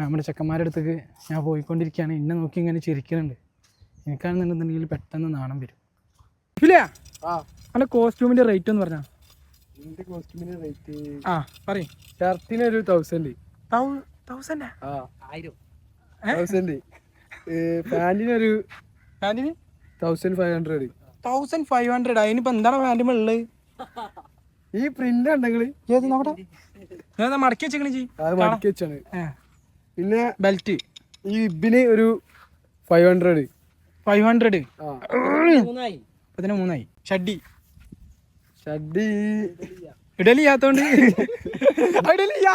നമ്മുടെ ചെക്കന്മാരുടെ അടുത്തേക്ക് ഞാൻ പോയിക്കൊണ്ടിരിക്കുകയാണ്. എന്നെ നോക്കി ഇങ്ങനെ ചിരിക്കുന്നുണ്ട്. എനിക്കാണെന്നുണ്ടെന്നുണ്ടെങ്കിൽ പെട്ടെന്ന് നാണം വരും. ഇല്ല ആ. അല്ല കോസ്റ്റ്യൂമിന്റെ റേറ്റ് എന്ന് പറഞ്ഞാ? നിന്റെ കോസ്റ്റ്യൂമിന് റേറ്റ് ആ പറയും. ഷർട്ടിന് ഒരു തൗസൻഡ് തൗസൻഡ് ആ? തൗസൻഡ് പാന്റിനൊരു പാന്റിന് thousand five hundred thousand five hundred അതിനിപ്പോ എന്താണ് പാന്റുമ്പോൾ ഉള്ളത് ഈ പ്രിന്റ് ഉണ്ടെങ്കിൽ ഏത് നോക്കട്ടെ. മടക്കി വെച്ചേക്കണേ ചെയ്യും അത് മടക്കി വെച്ചാണ്. പിന്നെ ബെൽറ്റ് ഈ ഇബിന് ഒരു ഫൈവ് ഹൺഡ്രഡ് ഫൈവ് ഹൺഡ്രഡ് മൂന്നായി. ഷഡ്ഡി. ഷഡ്ഡി. ഇഡലി ചെയ്യാത്തോണ്ട് അല്ല നൂറ്റി ചെയ്യാ.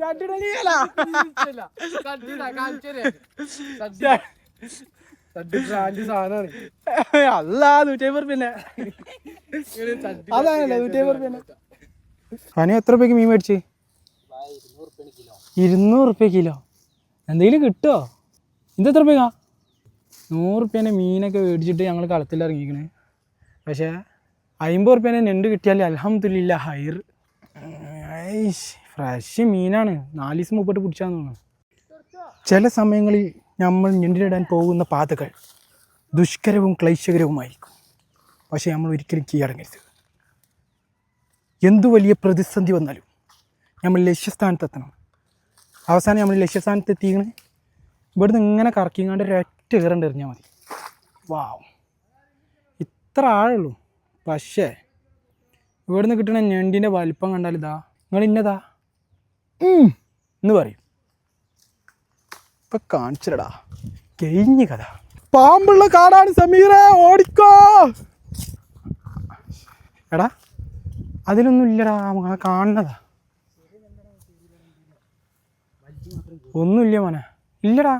ഷഡ്ഡി ഇഡലി ചെയ്യലാ. ഷഡ്ഡി ബ്രാൻഡ് പനി എത്ര രൂപയ്ക്ക് മീൻ മേടിച്ച്? ഇരുന്നൂറ് റുപ്യ കിലോ. എന്തെങ്കിലും കിട്ടുമോ ഇത് എത്ര റുപ്യക്കാ നൂറ് റുപ്യേന്റെ മീനൊക്കെ മേടിച്ചിട്ട് ഞങ്ങൾ കളത്തിൽ ഇറങ്ങിക്കണ്. പക്ഷേ അമ്പത് റുപ്യേന്റെ ഞണ്ട് കിട്ടിയാൽ അലഹമ്മദില്ല ഹയർ ഫ്രഷ് മീനാണ്. നാല് ദിവസം മുമ്പോട്ട് പിടിച്ചാന്ന് തോന്നുന്നു. ചില സമയങ്ങളിൽ നമ്മൾ ഞണ്ടിലിടാൻ പോകുന്ന പാതകൾ ദുഷ്കരവും ക്ലേശകരവുമായിരിക്കും. പക്ഷേ നമ്മൾ ഒരിക്കലും കീഴടങ്ങരുത്. എന്തു വലിയ പ്രതിസന്ധി വന്നാലും നമ്മൾ ലക്ഷ്യസ്ഥാനത്തെത്തണം. അവസാനം നമ്മൾ ലക്ഷ്യസ്ഥാനത്ത് എത്തിക്കണ് ഇവിടുന്ന് ഇങ്ങനെ കറക്കിങ്ങാണ്ട് ഒരൊറ്റ കയറേണ്ടി എറിഞ്ഞാൽ മതി. വാവ്. ഇത്ര ആഴുള്ളൂ പക്ഷേ ഇവിടുന്ന് കിട്ടുന്ന ഞണ്ടിന്റെ വലിപ്പം കണ്ടാൽ ഇതാ. നിങ്ങൾ ഇന്നതാ? എന്ന് പറയും. ഇപ്പം കാണിച്ചിരടാ കഴിഞ്ഞ കഥ. പാമ്പുള്ള കാടാണ് സമീറ ഓടിക്കോ. എടാ അതിലൊന്നും ഇല്ലടാ മകളെ കാണണതാ ഒന്നുമില്ല മോനെ. ഇല്ലടാ.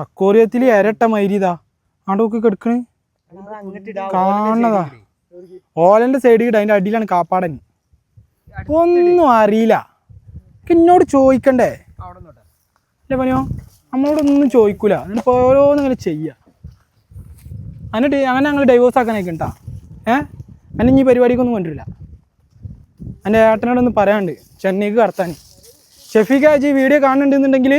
അക്കോറിയത്തിൽ ഇരട്ട മൈരിതാ ആടൊക്കെ കെടുക്കണ്. കാണണതാ ഓലന്റെ സൈഡിൽ അതിന്റെ അടിയിലാണ് കാപ്പാടൻ. ഒന്നും അറിയില്ല. എന്നോട് ചോദിക്കണ്ടേ? അല്ലേ പനിയോ നമ്മളോടൊന്നും ചോദിക്കൂല. എന്നിട്ട് ഓരോന്നും ഇങ്ങനെ ചെയ്യുക എന്നിട്ട് അങ്ങനെ ഞങ്ങൾ ഡൈവേഴ്സ് ആക്കാനൊക്കെ ഉണ്ടാ ഏ? എന്നെ ഇനി പരിപാടിക്കൊന്നും കൊണ്ടുവരില്ല. എന്റെ ഏട്ടനോടൊന്ന് പറയാണ്ട് ചെന്നൈക്ക് കടത്താൻ ഷെഫീഖ ഈ വീഡിയോ കാണുന്നുണ്ടെന്നുണ്ടെങ്കിൽ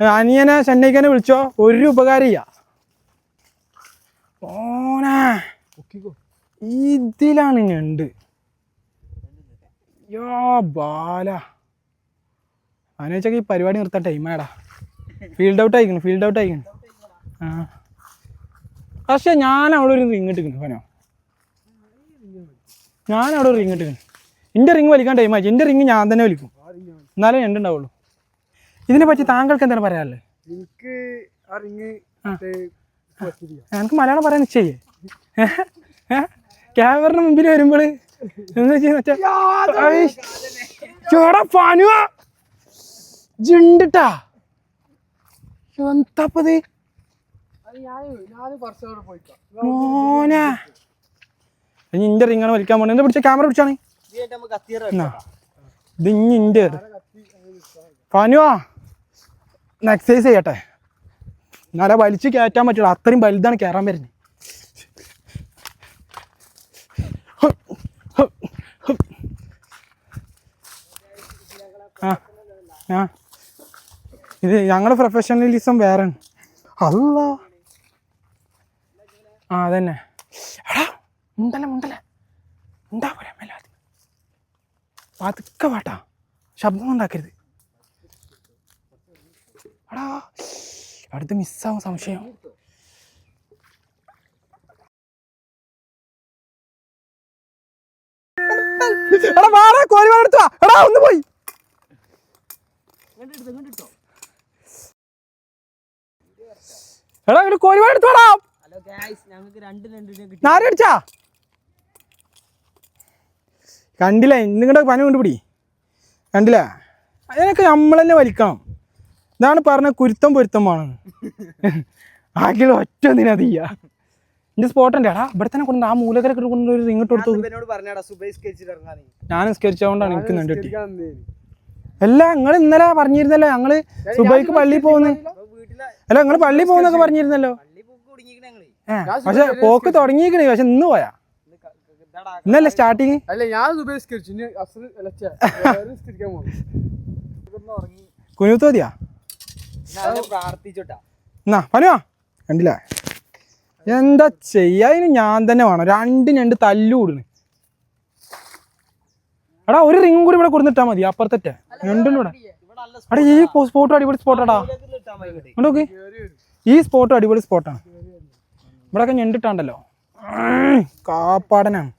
അനിയനെ ചെന്നൈക്കനെ വിളിച്ചോ. ഒരു ഉപകാരം ഇല്ല ഓനാ ഇതിലാണ് ഞണ്ട് യോ ബാല. അതിനുവെച്ചാൽ ഈ പരിപാടി നിർത്താൻ ടൈമാടാ ഫീൽഡ് ഔട്ട് ആയിക്കണ് ഫീൽഡ് ഔട്ട് ആയിക്കണ്. ആ. പക്ഷേ ഞാൻ അവിടെ ഒരു റിങ് ഇട്ടിക്കണം ഫനോ. ഞാൻ അവിടെ റിങ് ഇട്ടിരുന്നു എന്റെ റിങ് വലിക്കാൻ ടൈം ആയി. എന്റെ റിങ് ഞാൻ തന്നെ വലിക്കും. എന്നാലേ എന്റെ ഉണ്ടാവുള്ളൂ. ഇതിനെ പറ്റി താങ്കൾക്ക് എന്താണ് പറയാനുള്ളത്? എനിക്ക് ആ റിങ് എനിക്ക് മലയാളം പറയാൻ നിശ്ചയേ ക്യാമറിന് മുമ്പിൽ വരുമ്പോൾ എന്താ ചെയ്യുന്ന ചോടാ പനുവാ ജിണ്ടിട്ടാ. എന്താപ്പത്? മോനെ. ഇനി ഇന്റെ റിങ്ങാണ് വലിക്കാൻ പോണത് എന്താ പിടിച്ച? ക്യാമറ പിടിച്ചാണ്. ഇത് ഇനി ഇന്റെ എക്സസൈസ് ചെയ്യട്ടെ. എന്നാലേ വലിച്ചു കയറ്റാൻ പറ്റില്ല. അത്രയും വലുതാണ് കയറാൻ വരുന്നത് ആ ഇത് ഞങ്ങളുടെ പ്രൊഫഷണലിസം വേറെ അല്ല ആ അതന്നെ. എടാ ഉണ്ടല്ല എന്താ ഉണ്ടാ പോരാ മേലാതെ. പതുക്കെ പാട്ടാ ശബ്ദം ഉണ്ടാക്കരുത്. അടാ. അടുത്ത് മിസ്സാവും സംശയം. എടാ വാടാ കോരി എടുത്തു എടാ ഒന്ന് പോയി. എടാ ഇങ്ങോട്ട് കോരി എടുത്തു വാടാ. ഹലോ ഗായ്സ് ഞങ്ങൾക്ക് രണ്ട് രണ്ടിനെ കിട്ടി നാരി അടിച്ചാ കണ്ടില്ല? നിങ്ങളുടെ പനി കൊണ്ടുപിടി. കണ്ടില്ല? അതിനൊക്കെ നമ്മൾ തന്നെ വലിക്കണം. ഇതാണ് പറഞ്ഞ കുരുത്തം പൊരുത്തം വേണം ആകെ ഒറ്റ ഒന്നിനാ തീയ എന്റെ സ്പോട്ട് ഉണ്ട്. എടാ ഇവിടെ തന്നെ കൊണ്ട് ആ മൂലകരൊക്കെ കൊണ്ട് ഒരു റിങ്ങിട്ട് കൊടുത്തു ഞാൻ നിസ്കരിച്ചതുകൊണ്ടാണ് എനിക്ക് കണ്ടിട്ട് അല്ല നിങ്ങൾ ഇന്നലെ പറഞ്ഞിരുന്നല്ലോ ഞങ്ങൾ സുബൈക്ക് പള്ളിയിൽ പോകുന്നു അല്ല നിങ്ങൾ പള്ളിയിൽ പോകുന്നൊക്കെ പറഞ്ഞിരുന്നല്ലോ. പള്ളി പൂക്ക് കുടുങ്ങിക്കണ ഞങ്ങൾ ഏ പക്ഷെ പോക്ക് തുടങ്ങിയിരിക്കണേ പക്ഷെ ഇന്ന് പോയാ ഇന്നല്ലേ സ്റ്റാർട്ടിങ് അല്ല ഞാൻ ഇനി കുനുത്തോതിയാ എന്നാ പനുവാ കണ്ടില്ല. എന്താ ചെയ്യാ? ഇതിന് ഞാൻ തന്നെ വേണം. രണ്ട് രണ്ട് തല്ലു കൂടുന്നു. എടാ ഒരു റിങ് കൂടി ഇവിടെ കൊടുത്തിട്ടാ മതി അപ്പുറത്തെ രണ്ടും ഇവിടെ ഇവിടെ എടാ ഈ സ്പോട്ട് അടിപൊളി സ്പോട്ടാടാ. നോക്ക് ഈ സ്പോട്ട് അടിപൊളി സ്പോട്ടാണ് ഇവിടെയൊക്കെ ഞണ്ടിട്ടാണ്ടല്ലോ. കാപ്പാടനാണ്.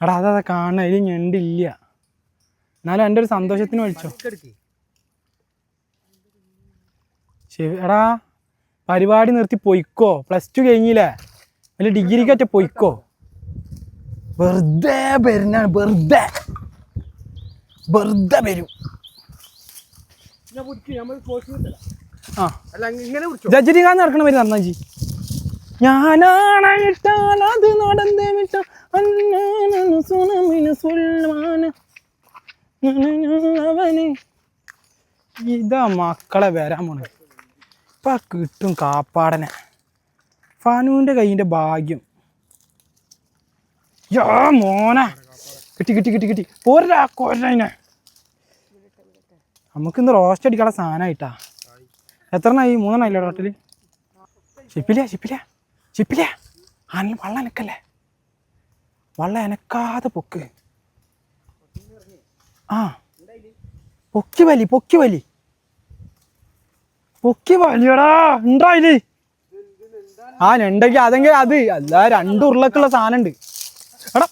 എടാ അതാ കാണാൻ ഇതിൽ ഞണ്ടില്ല. എന്നാലും എന്റെ ഒരു സന്തോഷത്തിന് വിളിച്ചോ ശരി എടാ പരിപാടി നിർത്തി പൊയ്ക്കോ. പ്ലസ് ടു കഴിഞ്ഞില്ലേ? അല്ല ഡിഗ്രിക്കൊറ്റ പൊയ്ക്കോ. വെറുതെ വരുന്നാണ് വെറുതെ. വെറുതെ വരും. ആ. അല്ല അങ്ങ് ഇങ്ങനെ പിടിച്ചോ ജഡ്ജിരിക്കാൻ നടക്കണ പേര് നടന്നാ ജി ഞാനാണ് ഇട്ടാൽ അത് നടന്നേ വിട്ട അന്നാണ് സുനമിന് ഇതാ മക്കളെ വരാൻ പോണ. ഇപ്പൊ കിട്ടും കാപ്പാടനെ. ഫാനുവിന്റെ കയ്യിന്റെ ഭാഗ്യം. യാ മോനെ. കിട്ടി കിട്ടി കിട്ടി കിട്ടി. പോരാ കൊരനെ. നമുക്കിന്ന് റോസ്റ്റ് അടിക്കാനുള്ള സാധനമായിട്ടാ എത്ര മൂന്നെണ്ണ മൂന്നെണ്ണായില്ലേ ടോട്ടൽ ചിപ്പില്ല ചിപ്പില്ല ചിപ്പില്ല ആനിൽ വള്ളം എനക്കല്ലേ വള്ളം എനക്കാതെ പൊക്ക്. ആ. പൊക്കി വലി പൊക്കി വലി. പൊക്കി വലിയടാ ഉണ്ടായില്ലേ ആ ഉണ്ടെങ്കിൽ അതെങ്കിൽ അത്. അല്ല രണ്ട് ഉരുളക്കുള്ള സാധനം ഉണ്ട് എടാ.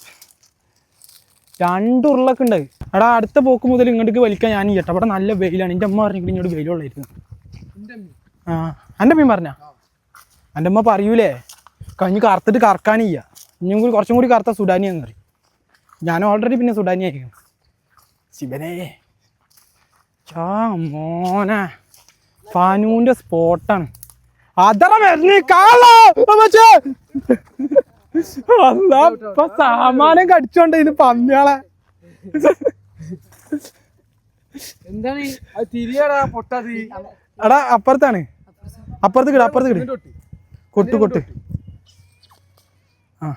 രണ്ട് ഉരുളക്ക് ഉണ്ട് എടാ അടുത്ത പോക്ക് മുതൽ ഇങ്ങോട്ടേക്ക് വലിക്കാൻ ഞാൻ ചേട്ടാ അവിടെ നല്ല വെയിലാണ്. എന്റെ അമ്മ പറഞ്ഞിട്ട് ഇങ്ങോട്ട് വെയിലുള്ളായിരുന്നു ആ. എന്റെ അമ്മയും പറഞ്ഞ? എന്റെ അമ്മ പറയൂലേ? കഞ്ഞി കറുത്തിട്ട് കറക്കാനില്ല ഇനിയും കൂടി കുറച്ചും കൂടി കറുത്ത സുഡാനിയാന്ന് പറയും. ഞാൻ ഓൾറെഡി പിന്നെ സുഡാനി ആയിരിക്കും ശിവനേ ചാ മോനെ. ഫാനൂന്റെ സ്പോട്ടാണ്. അതറ വരുന്നേ കാളോ. സാമാനം കടിച്ചോണ്ട് ഇത് പന്നിയാളെ എന്താണ് തിരിയടാ പൊട്ടാതി. എടാ അപ്പുറത്താണ്. അപ്പുറത്ത് കിട അപ്പുറത്ത് കിട. കൊട്ട് കൊട്ട്. ആ.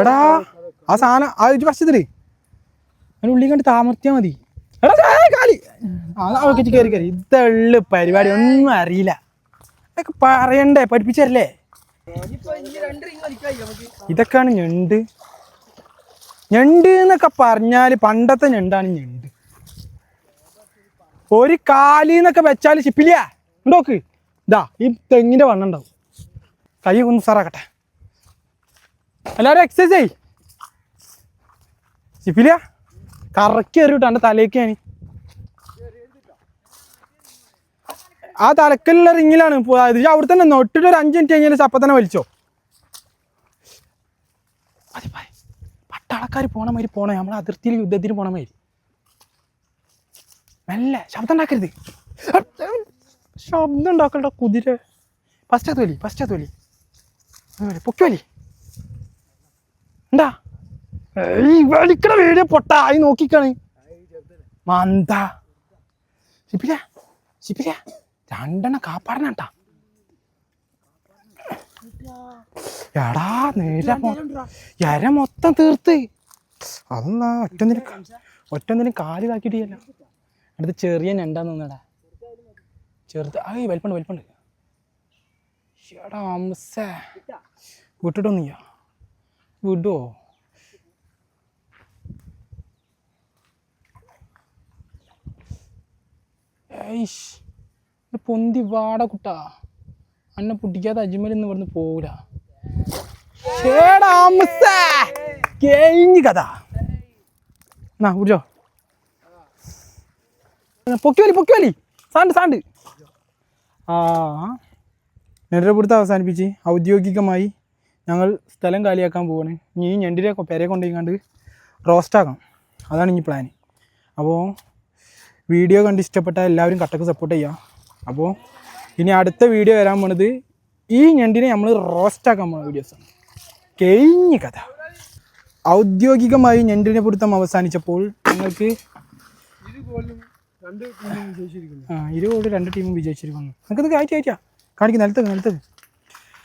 എടാ ആ സാധനം ആ ഒരു വശത്തിൽ അതിന് ഉള്ളി കണ്ട് താമർത്തിയാ മതി. കാലി. അവർക്ക് കയറി കയറി. ഇതുള്ള പരിപാടി ഒന്നും അറിയില്ല. അതൊക്കെ പറയണ്ടേ? പഠിപ്പിച്ചല്ലേ ഇതൊക്കെയാണ് ഞണ്ട്. ഞണ്ട് എന്നൊക്കെ പറഞ്ഞാൽ പണ്ടത്തെ ഞണ്ടാണ് ഞണ്ട്. ഒരു കാലി എന്നൊക്കെ വെച്ചാൽ ചിപ്പില്ല ഉണ്ടോക്ക് ഇതാ ഈ തെങ്ങിന്റെ വണ്ണം ഉണ്ടാവും. കൈ ഒന്ന് സാറാക്കട്ടെ എല്ലാവരും എക്സസൈസ് ചെയ് ചിപ്പില്ല കറക്കി എറിവിട്ടോ എന്റെ തലേക്കാണ് ആ തലക്കലുള്ള റിങ്ങിലാണ് അവിടെ തന്നെ നൊട്ടിട്ട് ഒരു അഞ്ച് മിനിറ്റ് കഴിഞ്ഞാൽ അപ്പം തന്നെ വലിച്ചോ. പട്ടാളക്കാർ പോണ മാതിരി പോണേ. നമ്മൾ അതിർത്തിയിൽ യുദ്ധത്തിന് പോണ മാതിരി. മെല്ലെ ശബ്ദം ഉണ്ടാക്കരുത്. ശബ്ദം ഉണ്ടാക്കണ്ട കുതിര. ഫസ്റ്റ് അത് വലി ഫസ്റ്റ് അത് വലി അത് വലി, പൊക്കി വലി ഈ വലിക്കണ വീഡിയോ പൊട്ട ആയി നോക്കിക്കാണ്. മന്ദ. ശിപ്പില ശിപ്പില രണ്ടെണ്ണം കാപ്പാടനട്ട. എടാ നേരെ മൊ- എര മൊത്തം തീർത്ത്. അതൊന്നാ ഒറ്റൊന്നിനും ഒറ്റൊന്നിനും കാൽ ഇതാക്കിയിട്ടില്ല അടുത്ത് ചെറിയ ഞണ്ടാന്ന് തോന്നടാ ചെറുത് ആ വലിപ്പുണ്ട് വലിപ്പുണ്ട്. എടാ അമ്മസേ. വിട്ടിട്ടൊന്നുമില്ല. വിടുവോ? ഏയ്ഷ് ഇത് പൊന്തി വാട കുട്ടാ. അന്നെ പൊട്ടിക്കാത്ത അജ്മൽ എന്ന് പറഞ്ഞ് കഴിഞ്ഞ കഥ. എന്നാ കുടിച്ചോ. പൊക്കി വലി പൊക്കി വലി. സാണ്ട് സാണ്ട്. ആ നെടുപിടുത്ത് അവസാനിപ്പിച്ച് ഔദ്യോഗികമായി ഞങ്ങൾ സ്ഥലം കാലിയാക്കാൻ പോവാണ്. ഇനി ഞണ്ടിരെ പേരെ കൊണ്ടുപോയി കൊണ്ടുപോയിക്കാണ്ട് റോസ്റ്റാക്കാം അതാണ് ഇനി പ്ലാൻ അപ്പോൾ വീഡിയോ കണ്ട് ഇഷ്ടപ്പെട്ട എല്ലാവരും കട്ടക്ക് സപ്പോർട്ട് ചെയ്യുക അപ്പോൾ ഇനി അടുത്ത വീഡിയോ വരാൻ പോണത് ഈ ഞണ്ടിനെ നമ്മൾ റോസ്റ്റാക്കാൻ പോകുന്ന വീഡിയോസാണ് കഴിഞ്ഞ കഥ. ഔദ്യോഗികമായി ഞണ്ടിനെ പിടുത്തം അവസാനിച്ചപ്പോൾ ഞങ്ങൾക്ക് ആ ആ ഇത് രണ്ട് ടീമും വിജയിച്ചിരിക്കുന്നു. നമുക്കത് കയറ്റി കയറ്റാ കാണിക്കും നിലത്ത് നിലത്ത്.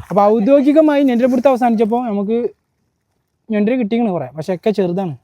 അപ്പോൾ ഔദ്യോഗികമായി ഞണ്ടിനെ പിടുത്തം അവസാനിച്ചപ്പോൾ നമുക്ക് ഞണ്ടിന് കിട്ടിക്കണ് കുറേ. പക്ഷേ ഒക്കെ ചെറുതാണ്.